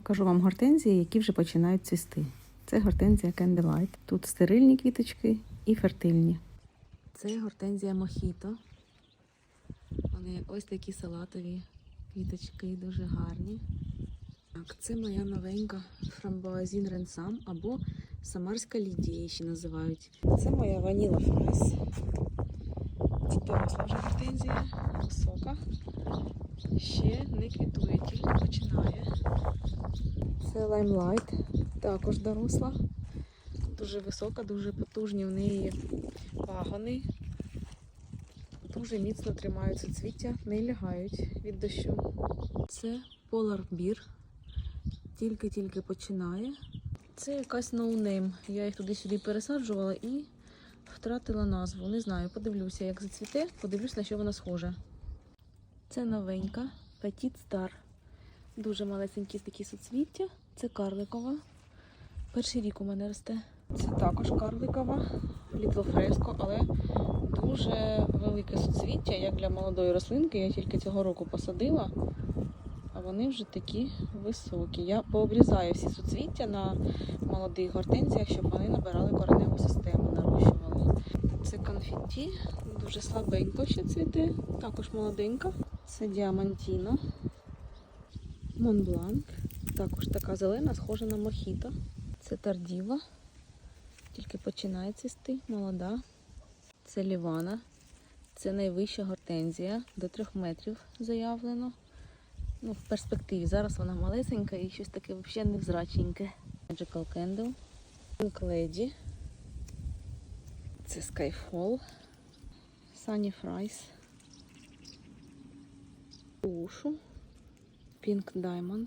Покажу вам гортензії, які вже починають цвісти. Це гортензія Candy Light. Тут стерильні квіточки і фертильні. Це гортензія Мохіто. Вони ось такі салатові квіточки, дуже гарні. Так, це моя новенька фрамбоазін ренсам або Самарська Лідія ще називають. Це моя ваніла фрайс. Це доросла вже гортензія, висока. Ще не квітує, тільки починає. Це лаймлайт, також доросла. Дуже висока, дуже потужні в неї пагони. Дуже міцно тримають суцвіття, не лягають від дощу. Це Beer. Тільки-тільки починає. Це якась ноунейм. Я їх туди-сюди пересаджувала і втратила назву. Не знаю, подивлюся, як зацвіте, подивлюсь, на що вона схожа. Це новенька Petit Star. Дуже малесенькі такі суцвіття. Це карликова. Перший рік у мене росте. Це також карликова, Fresco, але дуже велике суцвіття, як для молодої рослинки. Я тільки цього року посадила, а вони вже такі високі. Я пообрізаю всі суцвіття на молодих гортензіях, щоб вони набирали кореневу систему. Це дуже слабенько ще цвіте, також молоденька. Це діамантіно. Монбланк. Також така зелена, схожа на мохіто. Це тардіва. Тільки починає цвісти, молода. Це лівана. Це найвища гортензія, до 3 метрів заявлено. Ну, в перспективі. Зараз вона малесенька і щось таке взагалі невзрачненьке. Magical Candle. Pink Lady. Це Skyfall. Sunny Fries. Ушу. Pink Diamond.